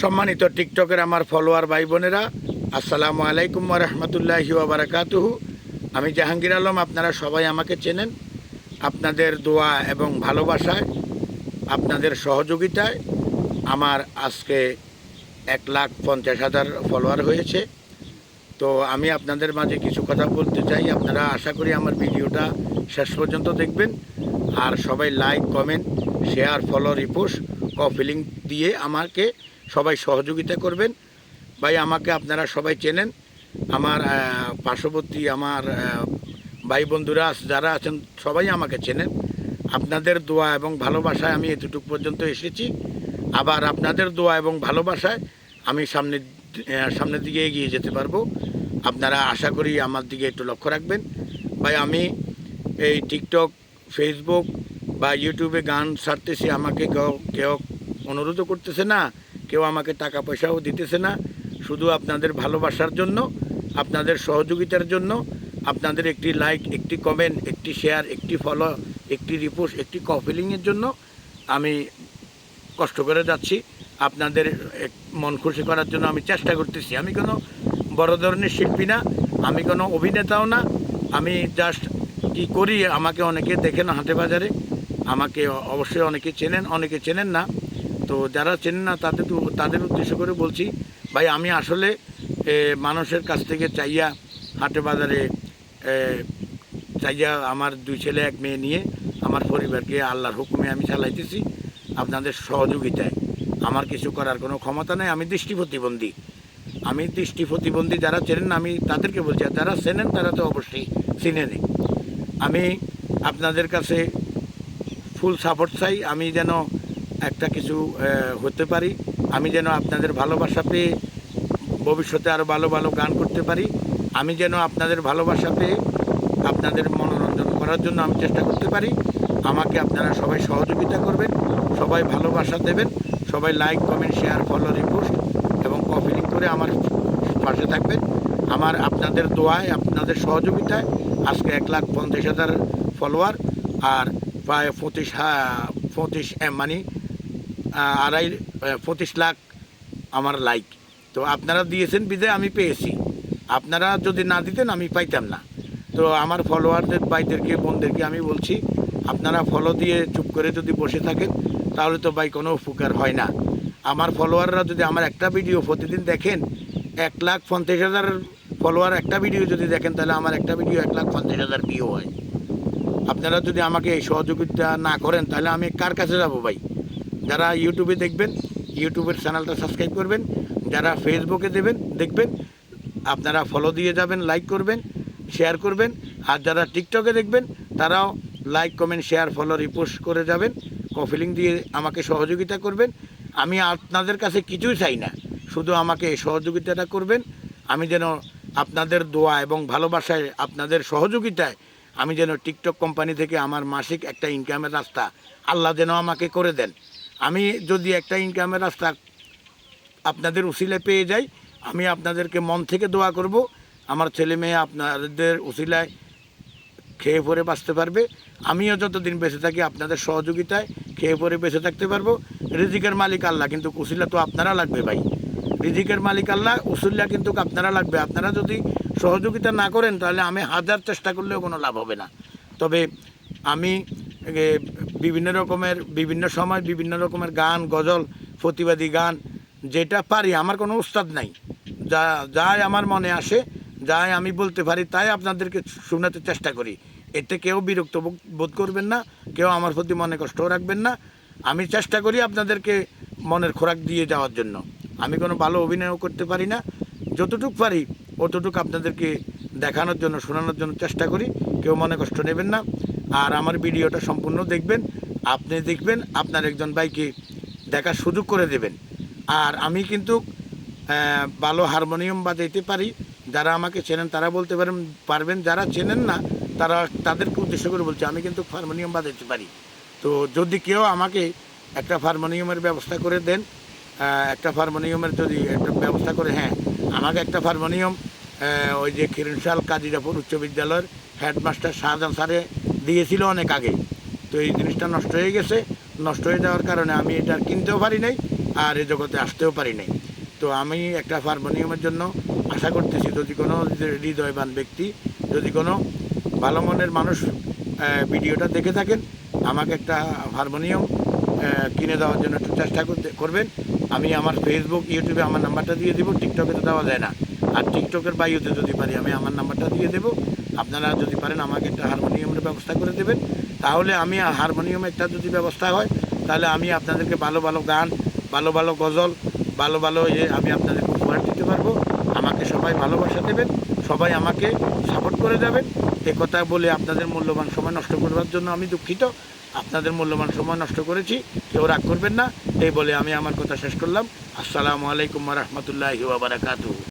সম্মানিত টিকটকের আমার ফলোয়ার ভাই বোনেরা, আসসালামু আলাইকুম রহমতুল্লাহি বারাকাতুহু। আমি জাহাঙ্গীর আলম, আপনারা সবাই আমাকে চেনেন। আপনাদের দোয়া এবং ভালোবাসায়, আপনাদের সহযোগিতায় আমার আজকে এক লাখ পঞ্চাশ হাজার ফলোয়ার হয়েছে। তো আমি আপনাদের মাঝে কিছু কথা বলতে চাই। আপনারা আশা করি আমার ভিডিওটা শেষ পর্যন্ত দেখবেন। আর সবাই like comment share follow repost কফিলিং দিয়ে আমাকে সবাই সহযোগিতা করবেন। ভাই আমাকে আপনারা সবাই চেনেন। আমার পার্শ্ববর্তী আমার ভাই বন্ধুরা যারা আছেন সবাই আমাকে চেনেন। আপনাদের দোয়া এবং ভালোবাসায় আমি এতটুকু পর্যন্ত এসেছি। আবার আপনাদের দোয়া এবং ভালোবাসায় আমি সামনের আহ, সামনের দিকে এগিয়ে যেতে পারব। আপনারা আশা করি আমার দিকে একটু লক্ষ্য রাখবেন। ভাই আমি এই টিকটক ফেসবুক বা ইউটিউবে গান ছাড়তেছি আমাকে কেউ কেউ অনুরোধও করতেছে না। কেউ আমাকে টাকা পয়সাও দিতেছে না। শুধু আপনাদের ভালোবাসার জন্য, আপনাদের সহযোগিতার জন্য, আপনাদের একটি লাইক একটি কমেন্ট একটি শেয়ার একটি ফলো একটি রিপোর্ট একটি কফিলিংয়ের জন্য আমি কষ্ট করে যাচ্ছি। আপনাদের মন খুশি করার জন্য আমি চেষ্টা করতেছি। আমি কোনো বড় ধরনের শিল্পী না, আমি কোনো অভিনেতাও না। আমি জাস্ট কি করি, আমাকে অনেকে দেখেন হাটে বাজারে, আমাকে অবশ্যই অনেকে চেনেন অনেকে চেনেন না। তো যারা চেনেন না, তাদের তো- তাদের উদ্দেশ্য করে বলছি, ভাই, আমি আসলে মানুষের কাছ থেকে চাইয়া হাটে বাজারে চাইয়া আমার দুই ছেলে, এক মেয়ে নিয়ে আমার পরিবারকে আল্লাহর হুকুমে আমি চালাইতেছি আপনাদের সহযোগিতায়। আমার কিছু করার কোনো ক্ষমতা নেই, আমি দৃষ্টি প্রতিবন্ধী। আমি দৃষ্টি প্রতিবন্ধী, যারা চেনেন আমি তাদেরকে বলছি, আর যারা চেনেন, তারা তো অবশ্যই চিনে নেই আমি আপনাদের কাছে ফুল সাপোর্ট চাই, আমি যেন একটা কিছু হতে পারি। আমি যেন আপনাদের ভালোবাসা পেয়ে ভবিষ্যতে আরও ভালো ভালো গান করতে পারি। আমি যেন আপনাদের ভালোবাসা পেয়ে আপনাদের মনোরঞ্জন করার জন্য আমি চেষ্টা করতে পারি। আমাকে আপনারা সবাই সহযোগিতা করবেন, সবাই ভালোবাসা দেবেন, সবাই like, comment, share, follow, repost এবং কপিলিং করে আমার পাশে থাকবেন। আমার আপনাদের দোয়ায়, আপনাদের সহযোগিতায় আজকে এক লাখ পঞ্চাশ হাজার ফলোয়ার আর প্রায় পঁচিশ হা- পঁচিশ মানে আড়াই পঁচিশ লাখ আমার লাইক তো আপনারা দিয়েছেন বিদায় আমি পেয়েছি। আপনারা যদি না দিতেন, আমি পাইতাম না। তো আমার ফলোয়ারদের ভাইদেরকে, বোনদেরকে আমি বলছি, আপনারা ফলো দিয়ে চুপ করে যদি বসে থাকেন, তাহলে তো ভাই কোনো উপকার হয় না। আমার ফলোয়াররা যদি আমার একটা ভিডিও প্রতিদিন দেখেন, এক লাখ পঞ্চাশ হাজার ফলোয়ার একটা ভিডিও যদি দেখেন, তাহলে আমার একটা ভিডিও এক লাখ পঞ্চাশ হাজার ভিউ হয়। আপনারা যদি আমাকে এই সহযোগিতা না করেন, তাহলে আমি কার কাছে যাব ভাই? যারা ইউটিউবে দেখবেন ইউটিউবের চ্যানেলটা সাবস্ক্রাইব করবেন, যারা ফেসবুকে দেবেন, দেখবেন, আপনারা ফলো দিয়ে যাবেন লাইক করবেন শেয়ার করবেন, আর যারা টিকটকে দেখবেন, তারাও like comment share follow repost করে যাবেন কফিলিং দিয়ে আমাকে সহযোগিতা করবেন। আমি আপনাদের কাছে কিছুই চাই না, শুধু আমাকে সহযোগিতাটা করবেন। আমি যেন আপনাদের দোয়া এবং ভালোবাসায়, আপনাদের সহযোগিতায় আমি যেন টিকটক কোম্পানি থেকে আমার মাসিক একটা ইনকামের রাস্তা আল্লাহ যেন আমাকে করে দেন। আমি যদি একটা ইনকামের রাস্তা আপনাদের উসিলে পেয়ে যাই, আমি আপনাদেরকে মন থেকে দোয়া করব, আমার ছেলে মেয়ে আপনাদের উসিলায় খেয়ে পরে বাঁচতে পারবে। আমিও যতদিন বেঁচে থাকি আপনাদের সহযোগিতায় খেয়ে পরে বেঁচে থাকতে পারব। রিজিকের মালিক আল্লাহ, কিন্তু উসিলা তো আপনারা লাগবে ভাই। রিজিকের মালিক আল্লাহ উসিল্লা কিন্তু আপনারা লাগবে। আপনারা যদি সহযোগিতা না করেন, তাহলে আমি হাজার চেষ্টা করলেও কোনো লাভ হবে না। তবে আমি বিভিন্ন রকমের, বিভিন্ন সময় বিভিন্ন রকমের গান, গজল, প্রতিবাদী গান, যেটা পারি, আমার কোনো উস্তাদ নাই। যা, যাই আমার মনে আসে, যাই আমি বলতে পারি, তাই আপনাদেরকে শোনাতে চেষ্টা করি। এতে কেউ বিরক্ত বোধ- করবেন না, কেউ আমার প্রতি মনে কষ্ট রাখবেন না। আমি চেষ্টা করি আপনাদেরকে মনের খোরাক দিয়ে যাওয়ার জন্য। আমি কোনো ভালো অভিনয়ও করতে পারি না। যতটুকু পারি অতটুকু আপনাদেরকে দেখানোর জন্য, শোনানোর জন্য চেষ্টা করি। কেউ মনে কষ্ট নেবেন না। আর আমার ভিডিওটা সম্পূর্ণ দেখবেন, আপনি দেখবেন, আপনার একজন ভাইকে দেখার সুযোগ করে দেবেন। আর আমি কিন্তু ভালো হারমোনিয়াম বাজাইতে পারি। যারা আমাকে চেনেন, তারা বলতে পারেন, পারবেন। যারা চেনেন না, তারা তাদেরকে উদ্দেশ্য করে বলছে, আমি কিন্তু হারমোনিয়াম বাজাইতে পারি। তো যদি কেউ আমাকে একটা হারমোনিয়ামের ব্যবস্থা করে দেন একটা হারমোনিয়ামের যদি একটা ব্যবস্থা করে হ্যাঁ আমাকে একটা হারমোনিয়াম ওই যে কিরণশাল কাজিরাপুর উচ্চ বিদ্যালয়ের হেডমাস্টার শাহজাহান স্যারে দিয়েছিল অনেক আগে। তো এই জিনিসটা নষ্ট হয়ে গেছে। নষ্ট হয়ে যাওয়ার কারণে আমি এটা কিনতেও পারি নাই আর এই জগতে আসতেও পারি নাই। তো আমি একটা হারমোনিয়ামের জন্য আশা করতেছি, যদি কোনো হৃদয়বান ব্যক্তি, যদি কোনো ভালো মনের মানুষ ভিডিওটা দেখে থাকেন, আমাকে একটা হারমোনিয়াম কিনে দেওয়ার জন্য একটু চেষ্টা করতে করবেন। আমি আমার ফেসবুক ইউটিউবে আমার নাম্বারটা দিয়ে দেবো টিকটকে তো দেওয়া যায় না। আর টিকটকের বাইওতে যদি পারি, আমি আমার নাম্বারটা দিয়ে দেবো। আপনারা যদি পারেন, আমাকে একটা হারমোনিয়ামের ব্যবস্থা করে দেবেন। তাহলে আমি হারমোনিয়াম একটা যদি ব্যবস্থা হয়, তাহলে আমি আপনাদেরকে ভালো ভালো গান, ভালো ভালো গজল, ভালো ভালো ইয়ে আমি আপনাদেরকে উপহার দিতে পারব। আমাকে সবাই ভালোবাসা দেবেন, সবাই আমাকে সাপোর্ট করে যাবেন। এ কথা বলে আপনাদের মূল্যবান সময় নষ্ট করবার জন্য আমি দুঃখিত। আপনাদের মূল্যবান সময় নষ্ট করেছি, কেউ রাগ করবেন না। এই বলে আমি আমার কথা শেষ করলাম। আসসালামু আলাইকুম রহমতুল্লাহি বারাকাতুহু।